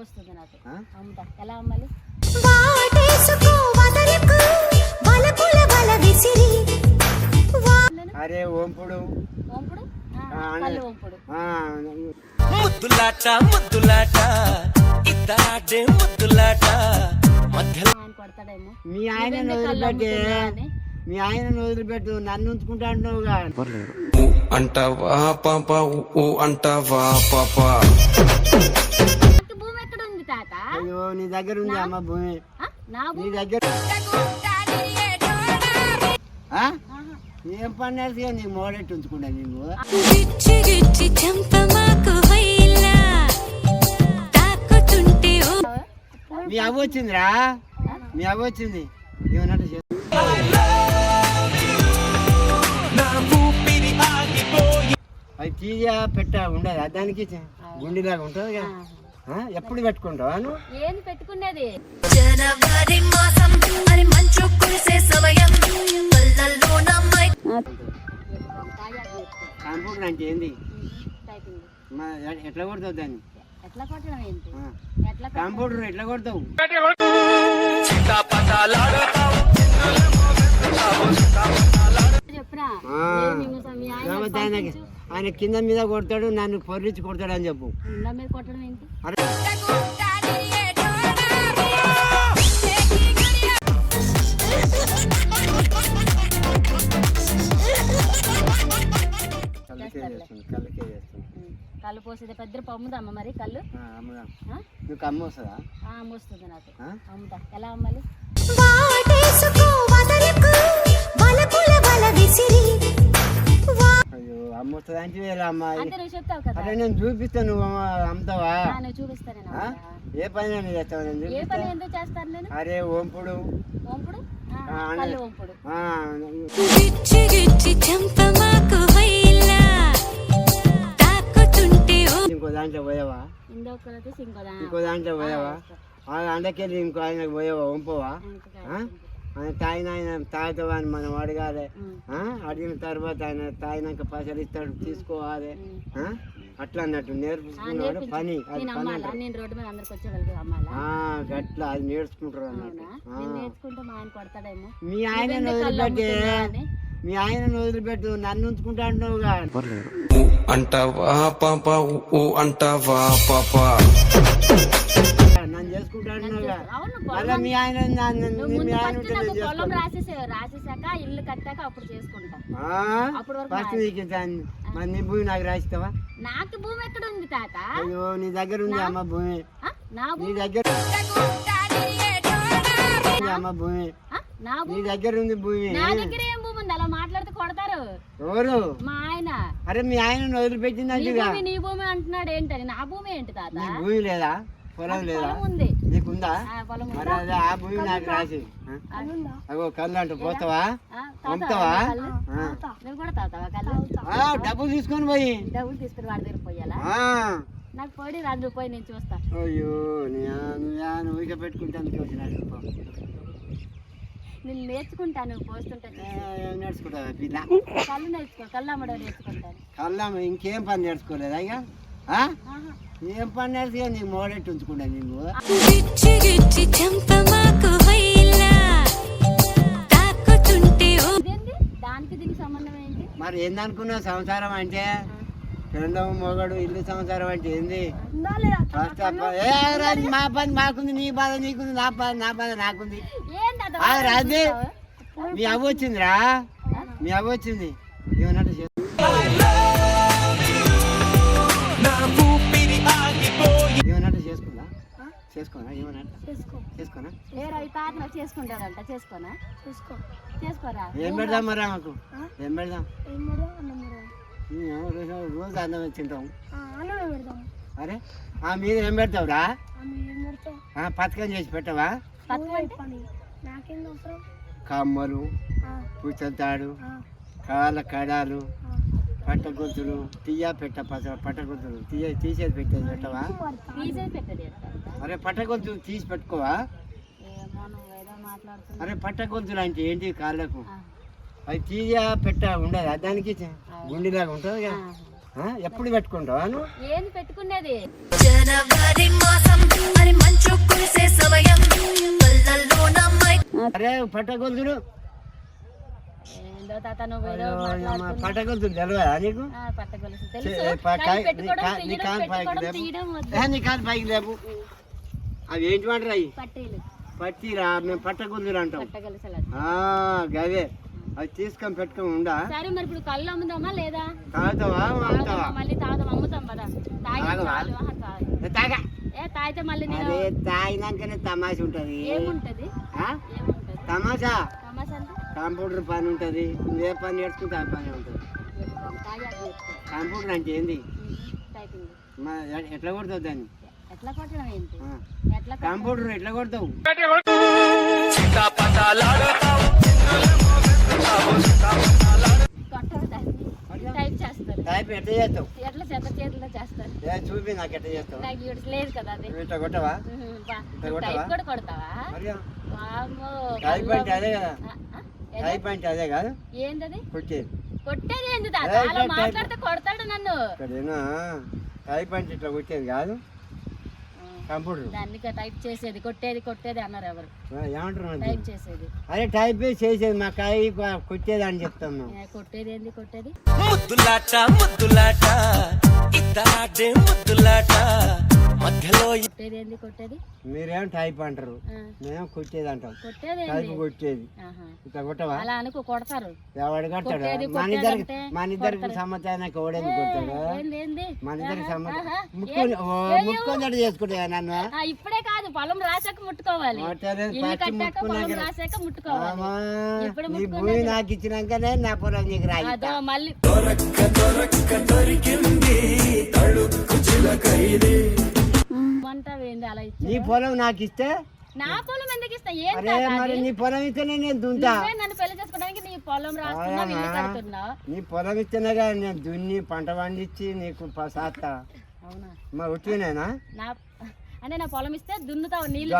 వస్తుంది నాకు? అమ్ముతా. ఎలా అమ్మాలి? అరే ఓంపుడు. ముద్దులాట ముద్దులాట ఇద్దరాడే ముద్దులాట మధ్యలో మీ ఆయన వదిలిపెట్టే? మీ ఆయన వదిలిపెట్టు నన్ను ఉంచుకుంటా అంటావా పాప అంటావా పాప. అయ్యో నీ దగ్గర ఉంది అమ్మ భూమి? నా దగ్గర. ఏం పని నేర్చుగా నీకు మోడెట్టు ఉంచుకుంటా నీవు గిచ్చి గిచ్చి చంపమాకు హైలా. తాకుతుంటే ఓ మీ అవ్వ వచ్చిందిరా? మీ అవ్వ వచ్చింది. ఏమన్నట్టు అది తీయ పెట్ట ఉండదు? దానికి గుండెలాగా ఉంటుంది కదా? ఎప్పుడు పెట్టుకుంటావా ఏంది పెట్టుకునేది? జనవరి మాసం మరి మంచు కురిసే సమయం కళ్ళల్లో నమ్మై కంప్యూటర్ అంటే ఏంది ఎట్లా కొడతావు దాన్ని? ఎట్లా కొట్టడం ఏంటి. ఎట్లా? కంప్యూటర్ ఎట్లా కొడతావు. ఏ మీ ఆయన కింద మీద కొడతాడు నన్ను పొర్రించి కొడతాడు అని చెప్పు. కళ్ళు పోసేది పెద్ద పమ్ముదమ్మ మరి కళ్ళు? ఆ, అమ్ముదాం. ఆ? నువ్వు అమ్మ వస్తుందా? ఆ, అమ్మొస్తుంది నాకు. ఆ? అమ్ముతా. ఎలా అమ్మాలి? అయ్యో అమ్మ వస్తుందా అంటే వేరే అమ్మాయి అంటే నువ్వు చెప్తావు కదా? అరే నేను చూపిస్తాను నువ్వు అమ్మ- అమ్ముతావా? ఆ, నువ్వు చూపిస్తాను నేను ఆ? అమ్ముతా. ఏ పని నేను చేస్తావు నేను ఏ చూపిస్తా? పని ఎందుకు చేస్తాను నేను? అరే ఓంపుడు. వంపుడు ఆ, ఆ, అనే- కళ్ళు వంపుడు ఆ, గిచ్చి గిచ్చి చంపమాకు హైలా తాకుతుంటే ఓ ఇంకో దాంట్లో పోయావా? ఇంకోదా ఇంకో దాంట్లో పోయావా? ఆ అండకెళ్ళి ఇంకో ఆయనకు పోయావా? వంపవా ఆ? ఆయన తాగిన ఆయన తాగుతావా అని మనం అడగాలి. ఆ? అడిగిన తర్వాత ఆయన తాగినాక పైసలు ఇస్తాడు తీసుకోవాలి? అట్లా అన్నట్టు నేర్పించుకున్నాడు పని గట్లా అది నేర్చుకుంటారు అన్నట్టు. మా ఆయన మీ ఆయన వదిలిపెట్టే? అమ్ముతున్నావు అని? మీ ఆయన వదిలిపెట్టు నన్ను ఉంచుకుంటా అంటున్నావుగా. ఊ అంటావా పాప అంటావా పాప. మళ్ళీ మీ ఆయన నన్ను- నువ్వు మీ ముందు ఆయన ఫస్ట్ ఉంటే నాకు నేను పొలం చేసుకోను. రాసేసే రాసేసాక ఇల్లు కట్టాక అప్పుడు చేసుకుంటా. అప్పటి వరకు ఫస్ట్ మా- నీకు దాన్ని- మరి నీ భూమి నాకు రాసిస్తావా? నాకు భూమి ఎక్కడ ఉంది తాత? అయ్యో నీ దగ్గర ఉంది అమ్మ భూమి. ఆ? నా నీ భూమి? దగ్గర ఉంది అమ్మ భూమి. ఆ? నా నీ భూమి? దగ్గర ఉంది భూమి. నా దగ్గర ఏం భూమి ఉంది? అలా మాట్లాడితే కొడతారు. ఎవరు? మా ఆయన. అరే మీ ఆయన నీ భూమి నీ భూమి అంటున్నాడు ఏంటని. నా భూమి ఏంటి తాత? నీ భూమి లేదా? పొలం లేదా? పొలం ఉంది. ఉంది. మరి అదే ఆ భూమి నాకు రాసి? అగో కళ్ళు అంటూ పోతావా? డబ్బులు తీసుకొని పోయి. డబ్బులు తీసుకుని వాడి దగ్గర పోయాలా? ఆ. నాకు పొడి రాదు నువ్వు పోయి నేను చూస్తా. అయ్యో పెట్టుకుంటాను నేను నేర్చుకుంటాను పోస్తుంటే నేర్చుకుంటావా పిల్ల? కళ్ళు నేర్చుకో కళ్ళు అమ్మడం నేర్చుకుంటాను. కళ్ళం ఇంకేం పని నేర్చుకోలేదా ఇక? ఆహా. ఏం పని నేర్చుకో నీకు మోడెట్టు ఉంచుకుంటా నీవు? గిచ్చి గిచ్చి చంపమాకు హైలా. తాకుతుంటే ఓ ఇదేంటి దానికి దీనికి సంబంధం ఏంటి? మరి ఏందనుకున్నావు సంసారం అంటే? రెండవ మొగడు ఇల్లు సంసారం అంటే ఏంది? ఫస్ట్ మా పని మాకుంది నీ బాధ నీకుంది నా బాధ నా బాధ నాకుంది. అది రాజీ మీ అవ్వ వచ్చిందిరా? మీ అవ్వ వచ్చింది. చేసుకోనా? ఏమన్నట్టు చేసుకోనా? ఏ రవి నాకు చేసుకుంటాడంట చేసుకోనా? చేసుకో. చేసుకోరా? ఏం పెడదాం మరి మాకు ఏం పెడదాం? రోజు అన్నం తింటాం. అరే ఆ మీద ఏం పెడతావురా? ఆ, పథకం చేసి పెట్టవా? కమ్మలు పుచ్చతాడు కాళ్ళ కడాలు పట్ట గొంతులు తీయ పెట్ట పట్ట గొంతులు తీయ తీసేది పెట్టేది పెట్టవా? అరే పట్ట తీసి పెట్టుకోవా? అరే పట్ట అంటే ఏంటి కాళ్ళకు? అది తీయ పెట్ట ఉండదు? దానికి గుండిలాగా ఉంటుంది కదా. ఎప్పుడు పెట్టుకుంటావా నువ్వు? పెట్టుకునేది? జనవరి మాసం మంచు కురిసే సమయం. అరే పట్ట ఏందో తాత నువ్వు తెలియదా నీకు? పట్టగొలుసు తెలుసు. నీ కాలు పైకి లేపు. అవి ఏంటి పట్టీలు. పట్టిరా? మేము అంటాం. గవే అవి తీసుకొని పెట్టుకొని ఉండా? సరే మరి ఇప్పుడు కళ్ళు అమ్ముదామా లేదా? తాగుతావా? అమ్ముతావా? మళ్ళీ తాగుదాం అమ్ముతాం కదా. తాగి. తాగు. ఏ తాగితే మళ్ళీ తాగినాకనే తమాష ఉంటది. ఏముంటది? ఆ? ఏముంటది? తమాషా? కంప్యూటర్ పని ఉంటది నువ్వు ఏ పని నేర్చుకుంటే ఆ పని ఉంటుంది. కంప్యూటర్ అంటే ఏంది? ఎట్లా కొడతావు దాన్ని? ఆ. ఎట్లా కొట్టడం? కంప్యూటర్ ఎట్లా కొడతావు? టైప్ ఎట్లా చేస్తావు? ఎట్లా చేతిలో చేస్తారు? చూపి నాకు ఎట్లా చేస్తావు. నాకు లేదు కదా అది. నువ్వు ఇట్లా కొట్టవా. ఇట్లా కొడతావా? మరి వామ్మో, టైప్ అంటే అదే కదా. టైప్ అంటే అదే కాదు. ఏంటది కొట్టేది. కొట్టేది ఏంది తాత అలా. మాట్లాడితే కొడతాడు నన్ను. ఇక్కడేనా? టైప్ అంటే ఇట్లా కొట్టేది కాదు. కంప్యూటర్. దాన్ని టైప్ చేసేది. కొట్టేది కొట్టేది అన్నారు ఎవరు. ఏమంటారు టైప్? చేసేది. అరే టైప్ చేసేది మా కాయ కొట్టేది అని చెప్తాం మేము. ఏ, కొట్టేది ఏంది కొట్టేది? ముద్దులాట ముద్దులాట. ఇద్దరాడే ముద్దులాట. మధ్యలో కొట్టేది ఏంది కొట్టేది? మీరేం టైప్ అంటారు? మేము కొట్టేది అంటాం. కొట్టేది టైప్ కొట్టేది. ఇట్లా కొట్టవా? అలా అనుకో కొడతారు. ఎవడు కట్టాడు మన ఇద్దరికి మన ఇద్దరికి కొడతారు. సమ్మతానికి ఓడేది కొట్టాడు మన ఇద్దరికి ఓ, ఏ- ముక్కొని చేసుకుంటా నన్ను? ఆ, ఇప్పుడే కాదు పొలం రాసాక ముట్టుకోవాలి. నీ భూమి నాకు ఇచ్చినాకనే నా పొలం నీకు రాయి. అదో మళ్ళీ అంటావేంది అలా ఇచ్చి నీ పొలం నాకు ఇస్తే? నా పొలం ఎందుకు ఇస్తా? ఏం అరే తాత మరి అది? నీ పొలం ఇస్తేనే నేను దుంతా. నువ్వే నన్ను పెళ్ళి చేసుకోవడానికి నీ పొలం రాస్తున్నావు ఇల్లు అవునా? కడుతున్నావు. నీ పొలం ఇస్తేనే కదా నేను దున్ని పంట పండించి నీకు అవునా? ఉట్టినేనా నా అంటే నా పొలం ఇస్తే దున్నుతావు నీళ్ళు.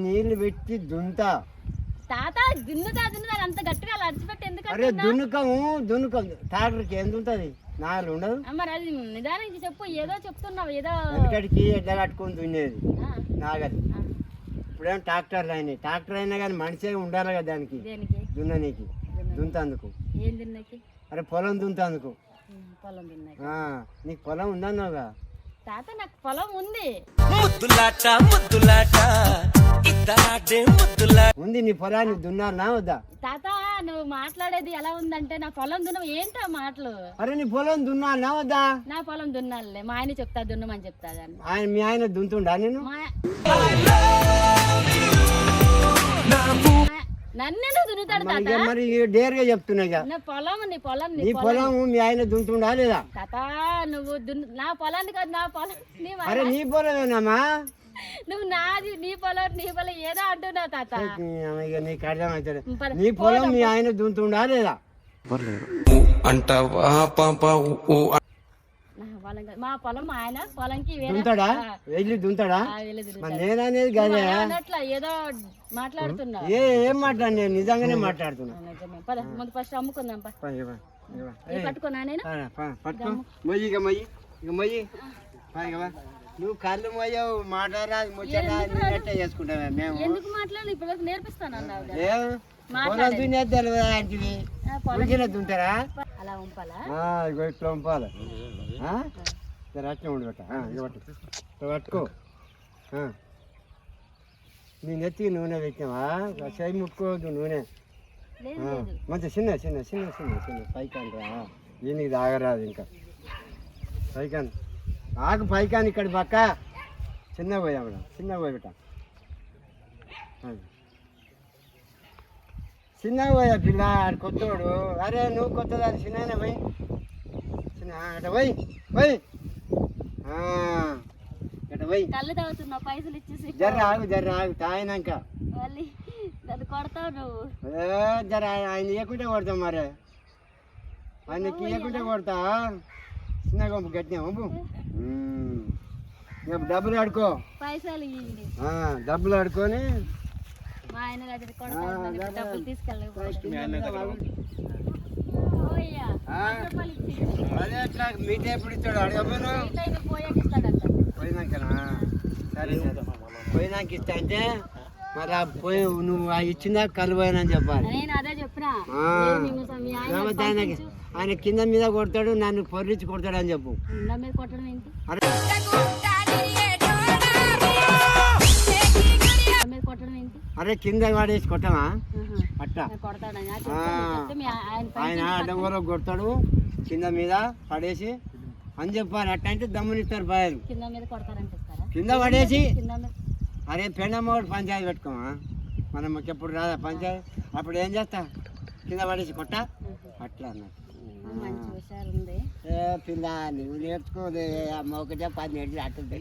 నీళ్ళు పెట్టి. దున్తా తాత దున్నుతా దున్నుతా అంత గట్టిగా అలా అరిచిపెట్టి ఎందుకు అరే అంటున్నావ్? దున్నుకము దున్నుకం ట్రాక్టర్కి ఎంత ఉంటుంది నాలుగు ఉండదు. మరి అది నిదానికి చెప్పు ఏదో చెప్తున్నావు ఏదో వెనకటికి ఎడ్ల కట్టుకొని దున్నేది. ఆ, నాగలి. ఆ, ఇప్పుడేం ట్రాక్టర్లు అయినాయి. ట్రాక్టర్ అయినా కానీ మనిషే ఉండాలి కదా దానికి. దేనికి? దున్ననీకి. దున్నందుకు. ఏం తిన్నాకి అరే పొలం దున్నందుకు. పొలం తిన్నాకి ఆ, నీకు పొలం ఉందన్నావుగా. తాత నాకు పొలం ఉంది. ముద్దులాట ముద్దులాట. ఉంది నీ పొలాన్ని దున్నానా వద్దా? తాత నువ్వు మాట్లాడేది ఎలా ఉందంటే నా పొలం దున్న ఏంటా మాటలు? అరే నీ పొలం దున్నానా వద్దా? నా పొలం దున్నాలే మా ఆయన చెప్తా దున్నమని చెప్తా ఆయన మీ ఆయన దున్తుండా నేను నన్నెందుకు దున్నుతాడు మరి తాత? మరి డేర్గా చెప్తున్నా నా పొలం నీ పొలం నీ పొలం. మీ ఆయన దున్తుండా లేదా? తాత నువ్వు దున్ను నా పొలాన్ని కాదు నా పొలం అరే నీ పొలమేనమ్మా నువ్వు నాది నీ పొలం నీ పొలం ఏదో అంటున్నావు తాత. నీకు అర్థమవుతుంది. నీ పొలం మీ ఆయన దున్తుండా లేదా? అంటావా పాప నా కాదు. మా పొలం ఆయన పొలంకి వేరే దున్తాడా వెళ్ళి. మరి నేననేది అన్నట్ల ఏదో మాట్లాడుతున్నావు. ఏ ఏం మాట్లాడు నేను? నిజంగానే మాట్లాడుతున్నా. ముందు ఫస్ట్ అమ్ముకుందాం పట్టుకున్నా నేను? పట్టుకో. మొయ్యి ఇక మొయ్యి. ఇక మొయ్యి. పా, ఇక పా. నువ్వు కళ్ళు మొయ్యవు మాట్లాడరా ముచ్చరా ఎట్లా చేసుకుంటావా మేము. ఎందుకు మాట్లాడాలి ఇప్పుడు నేర్పిస్తాను ఊరికే దుంటారా? అలా ఉంపాలా? ఇట్లా అట్లా ఇట్లా పట్టుకో. నీ నెత్తికి నూనె పెట్టినావా? చేయి ముక్కోదు నూనె. మంచి చిన్న చిన్న చిన్న చిన్న చిన్న. పైకాన్ రా దీనికి తాగరాదు ఇంకా. పైకాన్ ఆకు పైకాన్ ఇక్కడ పక్క చిన్న పోయా మేడం చిన్న పోయి చిన్న పోయా పిల్ల ఆడు కొత్తోడు. అరే నువ్వు కొత్తదాని చిన్న పోయి. చిన్న అట పోయి పోయి. అట పోయి. కళ్ళు తాగుతున్నావు పైసలు ఇచ్చేసి. జర్ర ఆగు జర్ర ఆగు తాగినాక. కొడతావు నువ్వు. ఏ, జర ఆయన ఇవ్వకుంటే కొడతాం మరి. ఆయనకి ఇవ్వకుంటే కొడతా. చిన్న గొంపు గట్టినా పంపు డబ్బులు ఆడుకో. పైసలు డబ్బులు ఆడుకొని. మా ఆయన డబ్బులు ఇచ్చి అదే అట్లా మీట్ ఎప్పుడు పోయాక ఇస్తాడంట. పోయినాకనా? సరే సరే. పోయినాక ఇస్తా అంటే? మరి ఆ పోయి నువ్వు ఆ ఇచ్చిందా కలుపోయానని చెప్పాలి. నేను అదే మీ ఆయన కింద మీద కొడతాడు నన్ను పొర్రించి కొడతాడు అని చెప్పు. ఉండ మీద కొట్టడం ఏంటి? అరే. ఉండ మీద కొట్టడం ఏంటి? అరే కింద వాడేసి కొట్టమా? ఆహా. అట్టా. నేను కొడతాడని ఆ ఆ. చెప్తాను. చెప్తే మీ ఆ- ఆయన ఆయన అడ్డంగోలో కొడతాడు కింద మీద పడేసి అని చెప్పాలి. అట్ట అంటే దమ్మునిస్తారు బాయలు. కింద మీద కొడతారనిపిస్తారా కింద పడేసి కింద మీద అరే పెన్నమ్మోడు పంచాయతీ పెట్టుకోమా? మనం ఎప్పుడు రాదా పంచాయతీ? అప్పుడు ఏం చేస్తా? కింద పడేసి కొట్ట? అట్లా అన్నట్టు ఏ పిల్ల నువ్వు నేర్చుకోదే అమ్మ ఒకటే పది నేర్చి అట్టుంది